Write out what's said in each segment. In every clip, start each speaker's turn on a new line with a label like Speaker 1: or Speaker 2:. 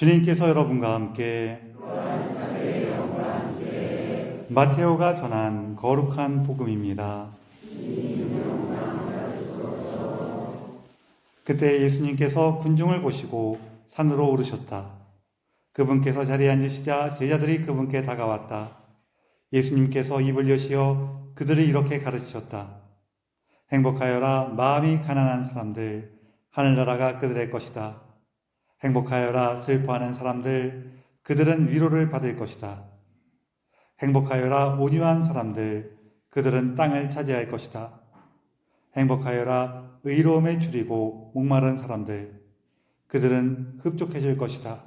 Speaker 1: 주님께서 여러분과 함께 마테오가 전한 거룩한 복음입니다. 그때 예수님께서 군중을 보시고 산으로 오르셨다. 그분께서 자리에 앉으시자 제자들이 그분께 다가왔다. 예수님께서 입을 여시어 그들을 이렇게 가르치셨다. 행복하여라 마음이 가난한 사람들 하늘나라가 그들의 것이다. 행복하여라 슬퍼하는 사람들 그들은 위로를 받을 것이다. 행복하여라 온유한 사람들 그들은 땅을 차지할 것이다. 행복하여라 의로움에 줄이고 목마른 사람들 그들은 흡족해질 것이다.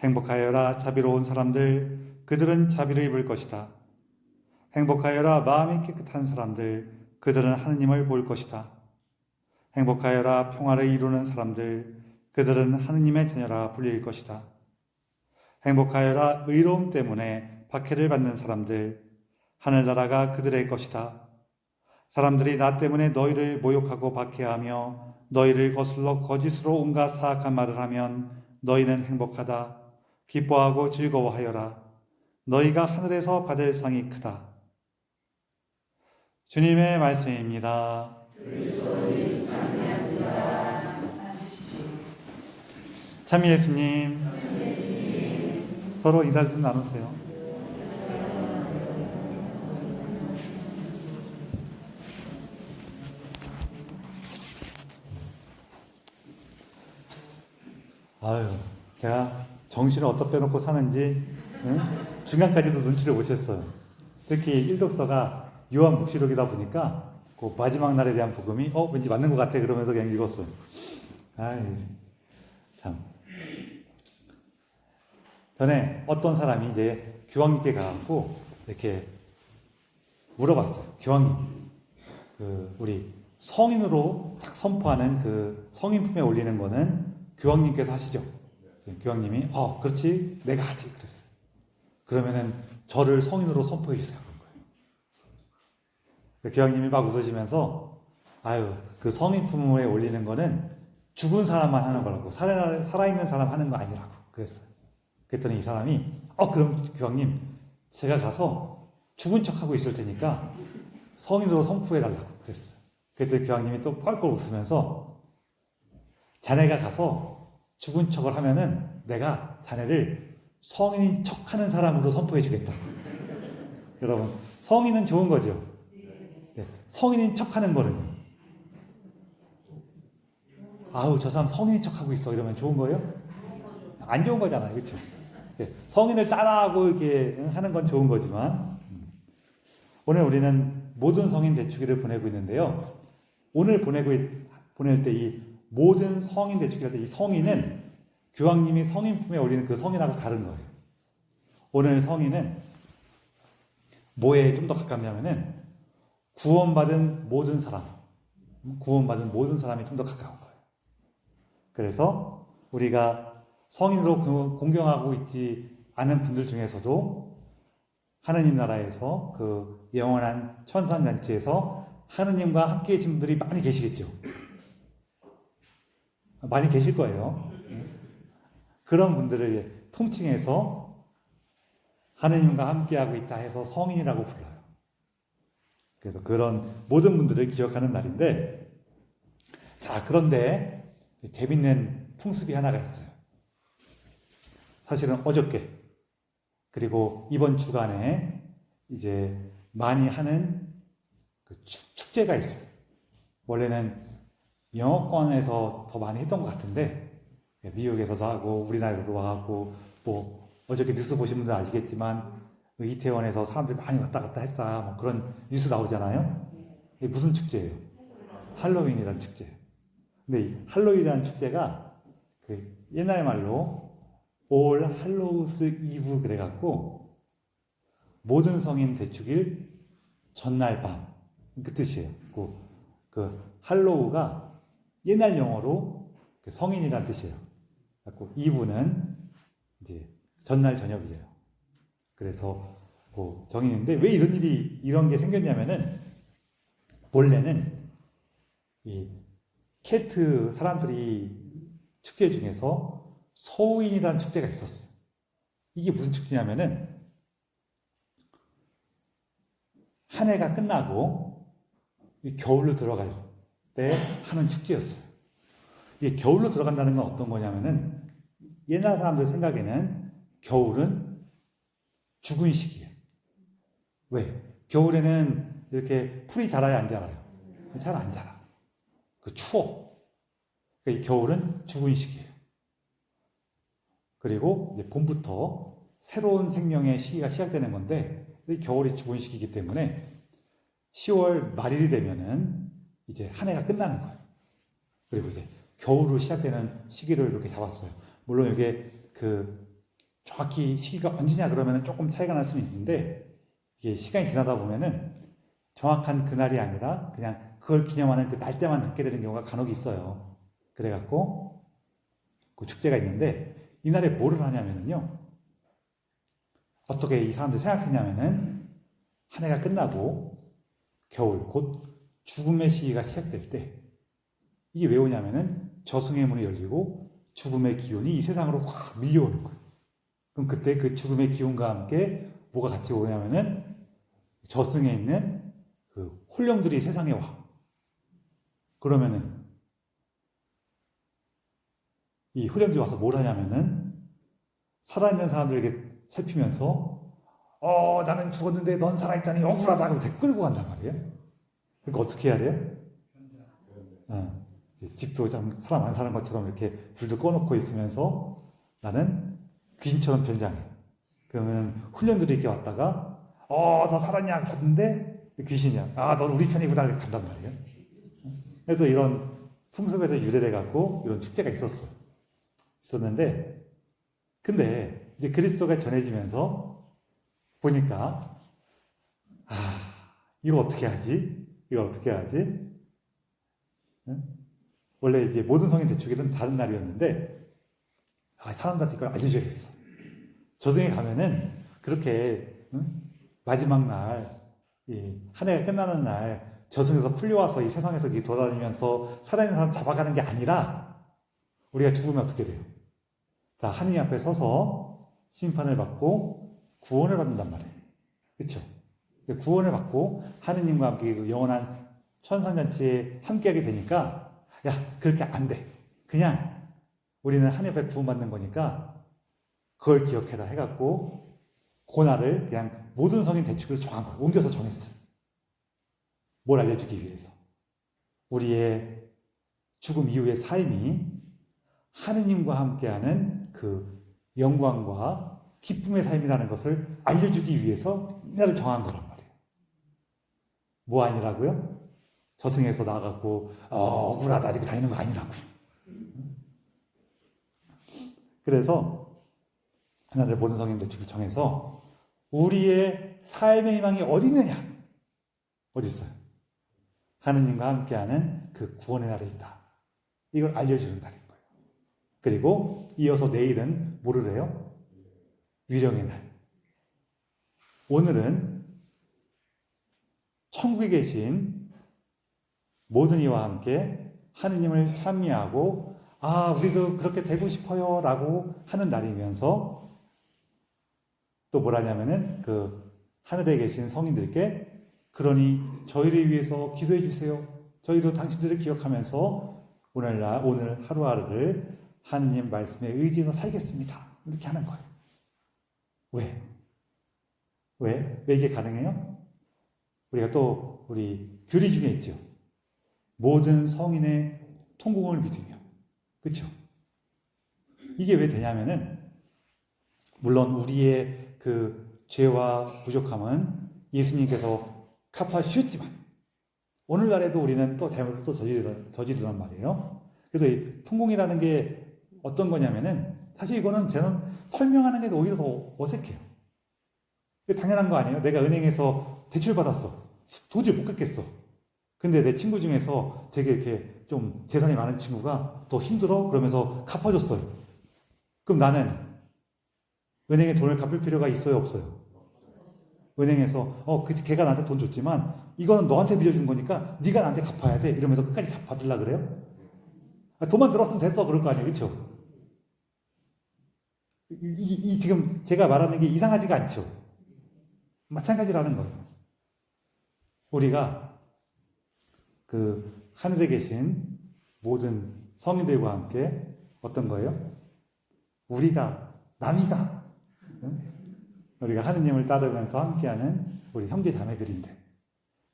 Speaker 1: 행복하여라 자비로운 사람들 그들은 자비를 입을 것이다. 행복하여라 마음이 깨끗한 사람들 그들은 하느님을 볼 것이다. 행복하여라 평화를 이루는 사람들 그들은 하느님의 자녀라 불릴 것이다. 행복하여라 의로움 때문에 박해를 받는 사람들 하늘나라가 그들의 것이다. 사람들이 나 때문에 너희를 모욕하고 박해하며 너희를 거슬러 거짓으로 온갖 사악한 말을 하면 너희는 행복하다. 기뻐하고 즐거워하여라. 너희가 하늘에서 받을 상이 크다. 주님의 말씀입니다. 참미 예수님, 서로 인사 좀 나누세요. 아유, 제가 정신을 어디다 빼놓고 사는지 응? 중간까지도 눈치를 못 챘어요. 특히 일독서가 요한 묵시록이다 보니까 그 마지막 날에 대한 복음이 어 왠지 맞는 것 같아 그러면서 그냥 읽었어요. 아이 참. 전에 어떤 사람이 이제 교황님께 가갖고 이렇게 물어봤어요. 교황님, 그 우리 성인으로 딱 선포하는 그 성인 품에 올리는 거는 교황님께서 하시죠. 교황님이 어 그렇지 내가 하지 그랬어요. 그러면은 저를 성인으로 선포해 주세요. 교황님이 막 웃으시면서 아유 그 성인 품에 올리는 거는 죽은 사람만 하는 거라고 살아 살아있는 사람 하는 거 아니라고 그랬어요. 그랬더니 이 사람이 어 그럼 교황님 제가 가서 죽은 척 하고 있을 테니까 성인으로 선포해 달라고 그랬어요. 그랬더니 교황님이 또 뻘뻘 웃으면서 자네가 가서 죽은 척을 하면은 내가 자네를 성인인 척하는 사람으로 선포해 주겠다. 여러분 성인은 좋은 거죠. 네, 성인인 척하는 거는요. 아우 저 사람 성인인 척하고 있어 이러면 좋은 거예요? 안 좋은 거잖아요, 그렇죠? 네, 성인을 따라하고 이렇게 하는 건 좋은 거지만 음. 오늘 우리는 모든 성인 대축일을 보내고 있는데요. 오늘 보내고 있- 보낼 때 이 모든 성인 대축일 할때이 성인은 교황님이 성인 품에 올리는 그 성인하고 다른 거예요. 오늘 성인은 뭐에 좀 더 가깝냐면은 구원받은 모든 사람, 구원받은 모든 사람이 좀 더 가까운 거예요. 그래서 우리가 성인으로 그 공경하고 있지 않은 분들 중에서도 하느님 나라에서 그 영원한 천상잔치에서 하느님과 함께 계신 분들이 많이 계시겠죠. 많이 계실 거예요. 그런 분들을 통칭해서 하느님과 함께하고 있다 해서 성인이라고 불러요. 그래서 그런 모든 분들을 기억하는 날인데, 자, 그런데 재밌는 풍습이 하나가 있어요. 사실은 어저께, 그리고 이번 주간에 이제 많이 하는 그 축, 축제가 있어요. 원래는 영어권에서 더 많이 했던 것 같은데, 미국에서도 하고, 우리나라에서도 와갖고, 뭐, 어저께 뉴스 보신 분들 아시겠지만, 그 이태원에서 사람들이 많이 왔다 갔다 했다, 뭐 그런 뉴스 나오잖아요. 이게 무슨 축제예요? 할로윈이라는 축제예요. 근데 이 할로윈이라는 축제가 그 옛날 말로 올 할로우스 이브 그래갖고 모든 성인 대축일 전날 밤 그 뜻이에요. 그, 그 할로우가 옛날 영어로 그 성인이란 뜻이에요. 그래갖고 이브는 이제 전날 저녁이에요. 그래서 그 정인인데 왜 이런 일이 이런 게 생겼냐면은 원래는 이 켈트 사람들이 축제 중에서 서우인이라는 축제가 있었어요. 이게 무슨 축제냐면은 한 해가 끝나고 이 겨울로 들어갈 때 하는 축제였어요. 이게 겨울로 들어간다는 건 어떤 거냐면은 옛날 사람들 생각에는 겨울은 죽은 시기예요. 왜? 겨울에는 이렇게 풀이 자라야 안 자라요? 잘 안 자라. 그 추워. 그러니까 이 겨울은 죽은 시기예요. 그리고 이제 봄부터 새로운 생명의 시기가 시작되는 건데 이 겨울이 죽은 시기이기 때문에 10월 말일이 되면은 이제 한 해가 끝나는 거예요. 그리고 이제 겨울로 시작되는 시기를 이렇게 잡았어요. 물론 이게 그 정확히 시기가 언제냐 그러면은 조금 차이가 날 수는 있는데 이게 시간이 지나다 보면은 정확한 그날이 아니라 그냥 그걸 기념하는 그 날짜만 갖게 되는 경우가 간혹 있어요. 그래갖고 그 축제가 있는데 이날에 뭐를 하냐면은요. 어떻게 이 사람들이 생각했냐면은 한 해가 끝나고 겨울 곧 죽음의 시기가 시작될 때 이게 왜 오냐면은 저승의 문이 열리고 죽음의 기운이 이 세상으로 확 밀려오는 거예요. 그럼 그때 그 죽음의 기운과 함께 뭐가 같이 오냐면은 저승에 있는 그 혼령들이 세상에 와. 그러면은 이 혼령들이 와서 뭘 하냐면은 살아있는 사람들에게 살피면서 어 나는 죽었는데 넌 살아있다니 억울하다고 데 끌고 간단 말이에요. 그러니까 어떻게 해야 돼요? 어, 집도 좀 사람 안 사는 것처럼 이렇게 불도 꺼놓고 있으면서 나는 귀신처럼 변장해. 그러면 훈련들이 이렇게 왔다가 어너 살았냐 봤는데 귀신이야. 아넌 우리 편이구나 이렇게 간단 말이에요. 그래서 이런 풍습에서 유래돼 갖고 이런 축제가 있었어. 있었는데 근데 이제 그리스도가 전해지면서 보니까 아 이거 어떻게 하지? 이거 어떻게 하지? 응? 원래 이제 모든 성인 대축일은 다른 날이었는데 아, 사람들한테 이걸 알려줘야겠어. 저승에 가면은 그렇게 응? 마지막 날, 한 해가 끝나는 날 저승에서 풀려와서 이 세상에서 돌아다니면서 살아있는 사람 잡아가는 게 아니라 우리가 죽으면 어떻게 돼요? 자, 하느님 앞에 서서 심판을 받고 구원을 받는단 말이에요. 그렇죠? 구원을 받고 하느님과 함께 그 영원한 천상잔치에 함께하게 되니까 야 그렇게 안 돼. 그냥 우리는 하느님 앞에 구원받는 거니까 그걸 기억해라 해갖고 고날을 그냥 모든 성인 대축을 정한 거예요. 옮겨서 정했어. 뭘 알려주기 위해서. 우리의 죽음 이후의 삶이 하느님과 함께하는 그 영광과 기쁨의 삶이라는 것을 알려주기 위해서 이날을 정한 거란 말이에요. 뭐 아니라고요? 저승에서 나가고 어, 억울하다 이렇게 다니는 거 아니라고요. 그래서 하나님의 모든 성인 대축을 정해서 우리의 삶의 희망이 어디 있느냐? 어디 있어요? 하느님과 함께하는 그 구원의 날에 있다. 이걸 알려주는 거예요. 그리고 이어서 내일은 해요? 위령의 날. 오늘은 천국에 계신 모든 이와 함께 하느님을 찬미하고 아 우리도 그렇게 되고 싶어요 라고 하는 날이면서 또 뭐라냐면은 그 하늘에 계신 성인들께 그러니 저희를 위해서 기도해 주세요 저희도 당신들을 기억하면서 오늘날 오늘 하루하루를 하느님 말씀에 의지해서 살겠습니다 이렇게 하는 거예요 왜? 왜? 왜 이게 가능해요? 우리가 또 우리 교리 중에 있죠. 모든 성인의 통공을 믿으며. 그쵸? 이게 왜 되냐면은, 물론 우리의 그 죄와 부족함은 예수님께서 갚아주셨지만, 오늘날에도 우리는 또 잘못을 또 저지르, 저지르란 말이에요. 그래서 이 통공이라는 게 어떤 거냐면은, 사실 이거는 저는 설명하는 게 오히려 더 어색해요. 당연한 거 아니에요? 내가 은행에서 대출 받았어. 도저히 못 갚겠어. 근데 내 친구 중에서 되게 이렇게 좀 재산이 많은 친구가 더 힘들어? 그러면서 갚아줬어요. 그럼 나는 은행에 돈을 갚을 필요가 있어요? 없어요? 은행에서 어, 그 걔가 나한테 돈 줬지만 이거는 너한테 빌려준 거니까 네가 나한테 갚아야 돼. 이러면서 끝까지 받으려 그래요? 아, 돈만 들었으면 됐어. 그럴 거 아니에요. 그렇죠? 이, 이- 이 지금 제가 말하는 게 이상하지가 않죠. 마찬가지라는 거예요. 우리가 그 하늘에 계신 모든 성인들과 함께 어떤 거예요? 우리가 남이가 응? 우리가 하느님을 따르면서 함께하는 우리 형제 자매들인데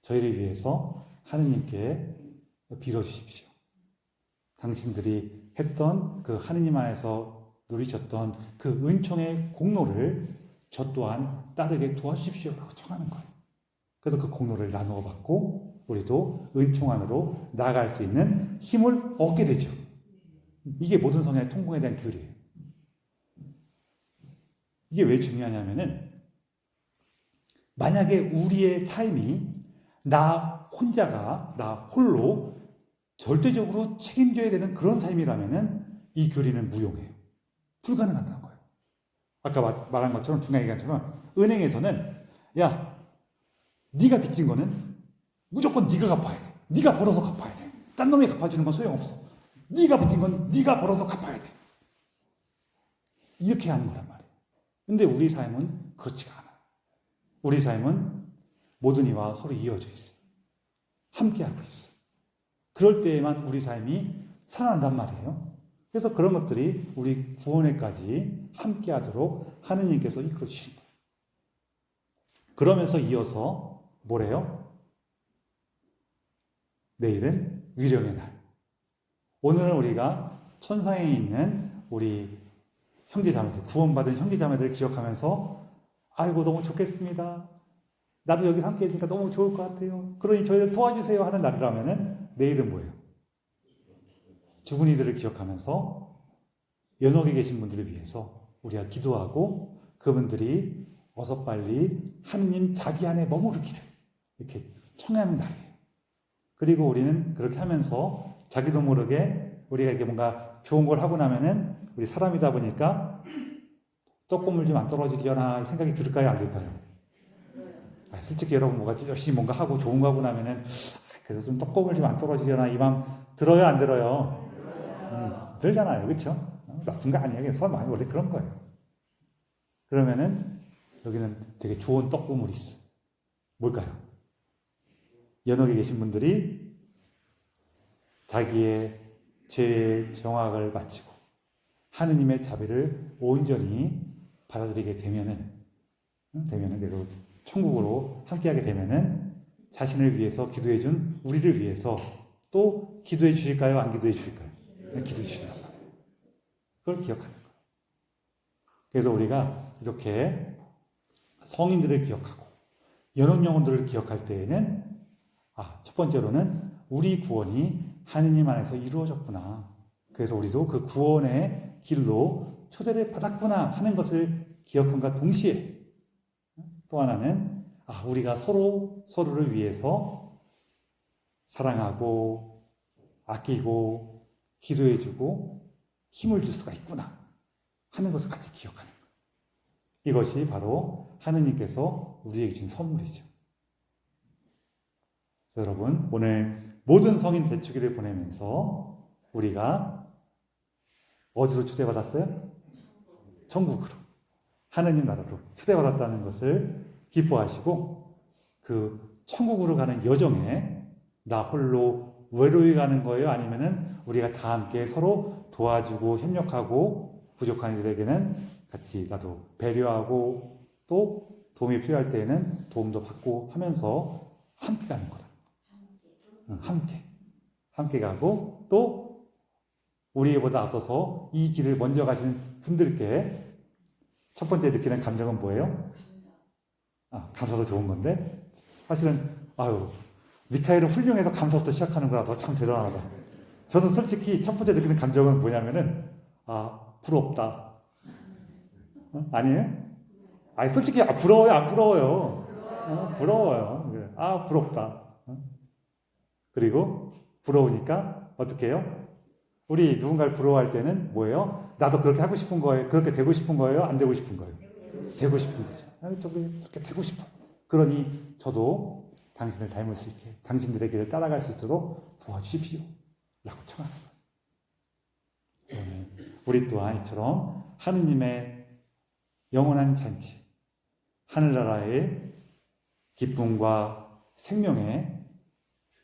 Speaker 1: 저희를 위해서 하느님께 빌어 주십시오. 당신들이 했던 그 하느님 안에서 누리셨던 그 은총의 공로를 저 또한 따르게 도와주십시오라고 청하는 거예요. 그래서 그 공로를 나누어 받고 우리도 은총 안으로 나아갈 수 있는 힘을 얻게 되죠. 이게 모든 성향의 통공에 대한 교리예요. 이게 왜 중요하냐면은 만약에 우리의 삶이 나 혼자가 나 홀로 절대적으로 책임져야 되는 그런 삶이라면은 이 교리는 무용해요. 불가능하다는 거예요. 아까 마- 말한 것처럼 중간 얘기한처럼 은행에서는 야 네가 빚진 거는 무조건 네가 갚아야 돼. 네가 벌어서 갚아야 돼. 딴 놈이 갚아주는 건 소용없어. 네가 빚진 건 네가 벌어서 갚아야 돼. 이렇게 하는 거란 말이에요. 근데 우리 삶은 그렇지가 않아요. 우리 삶은 모든 이와 서로 이어져 있어요. 함께하고 있어요. 그럴 때에만 우리 삶이 살아난단 말이에요. 그래서 그런 것들이 우리 구원에까지 함께 하도록 하느님께서 이끌어 주신 거예요. 그러면서 이어서 뭐래요? 내일은 위령의 날. 오늘은 우리가 천상에 있는 우리 형제 자매들, 구원받은 형제 자매들을 기억하면서 아이고 너무 좋겠습니다. 나도 여기 함께 있으니까 너무 좋을 것 같아요. 그러니 저희를 도와주세요 하는 날이라면은 내일은 뭐예요? 죽은 이들을 기억하면서 연옥에 계신 분들을 위해서 우리가 기도하고 그분들이 어서 빨리 하느님 자기 안에 머무르기를 이렇게 청하는 날이에요. 그리고 우리는 그렇게 하면서 자기도 모르게 우리가 이게 뭔가 좋은 걸 하고 나면은 우리 사람이다 보니까 떡고물 좀 안 떨어지려나 이 생각이 들을까요? 안 들까요? 아, 솔직히 여러분 뭐가 좀 열심히 뭔가 하고 좋은 거 하고 나면은 그래서 좀 떡고물 좀안 떨어지려나 이 마음 들어요? 안 들어요? 음, 들잖아요. 그렇죠? 나쁜 거 아니에요. 사람 마음이 원래 그런 거예요. 그러면은 여기는 되게 좋은 떡고물이 있어. 뭘까요? 연옥에 계신 분들이 자기의 죄의 정확을 마치고 하느님의 자비를 온전히 받아들이게 되면은 응? 되면은 그래서 천국으로 함께하게 되면은 자신을 위해서 기도해 준 우리를 위해서 또 기도해 주실까요? 안 기도해 주실까요? 네, 기도해 말이에요. 그걸 기억하는 거예요. 그래서 우리가 이렇게 성인들을 기억하고 연옥 영혼들을 기억할 때에는 아, 첫 번째로는 우리 구원이 하느님 안에서 이루어졌구나. 그래서 우리도 그 구원의 길로 초대를 받았구나 하는 것을 기억함과 동시에 또 하나는 아, 우리가 서로 서로를 위해서 사랑하고 아끼고 기도해주고 힘을 줄 수가 있구나 하는 것을 같이 기억하는 거예요. 이것이 바로 하느님께서 우리에게 준 선물이죠. 여러분 오늘 모든 성인 대축일을 보내면서 우리가 어디로 초대받았어요? 천국으로 하느님 나라로 초대받았다는 것을 기뻐하시고 그 천국으로 가는 여정에 나 홀로 외로이 가는 거예요? 아니면은 우리가 다 함께 서로 도와주고 협력하고 부족한 이들에게는 같이 나도 배려하고 또 도움이 필요할 때에는 도움도 받고 하면서 함께 가는 거다. 응, 함께. 함께 가고 또 우리보다 앞서서 이 길을 먼저 가신 분들께 첫 번째 느끼는 감정은 뭐예요? 아, 감사도 좋은 건데 사실은 아유 미카엘은 훌륭해서 감사부터 시작하는구나 너참 대단하다. 저는 솔직히 첫 번째 느끼는 감정은 뭐냐면은 아 부럽다. 어? 아니에요? 아니 솔직히 아, 부러워요 안 부러워요? 어, 부러워요. 그래. 아 부럽다. 어? 그리고 부러우니까 어떻게 해요? 우리 누군가를 부러워할 때는 뭐예요? 나도 그렇게 하고 싶은 거예요. 그렇게 되고 싶은 거예요? 안 되고 싶은 거예요? 되고 싶은 거죠. 이렇게 되고 싶어. 그러니 저도 당신을 닮을 수 있게, 당신들의 길을 따라갈 수 있도록 도와주십시오. 라고 청하는 거예요. 우리 또한 이처럼 하느님의 영원한 잔치, 하늘나라의 기쁨과 생명에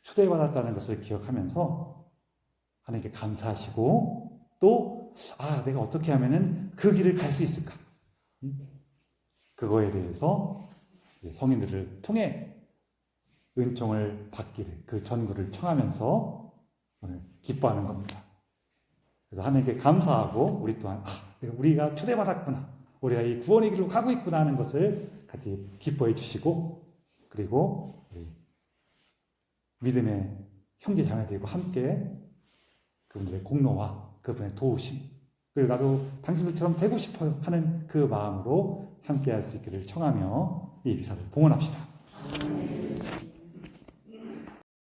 Speaker 1: 초대받았다는 것을 기억하면서 하나님께 감사하시고 또, 아, 내가 어떻게 하면은 그 길을 갈 수 있을까? 음? 그거에 대해서 성인들을 통해 은총을 받기를, 그 전구를 청하면서 오늘 기뻐하는 겁니다. 그래서 하나님께 감사하고 우리 또한, 아, 우리가 초대받았구나. 우리가 이 구원의 길로 가고 있구나 하는 것을 같이 기뻐해 주시고, 그리고 우리 믿음의 형제 자매들과 함께 그분들의 공로와 그분의 도우심 그리고 나도 당신들처럼 되고 싶어요 하는 그 마음으로 함께 할 수 있기를 청하며 이 기사를 봉헌합시다.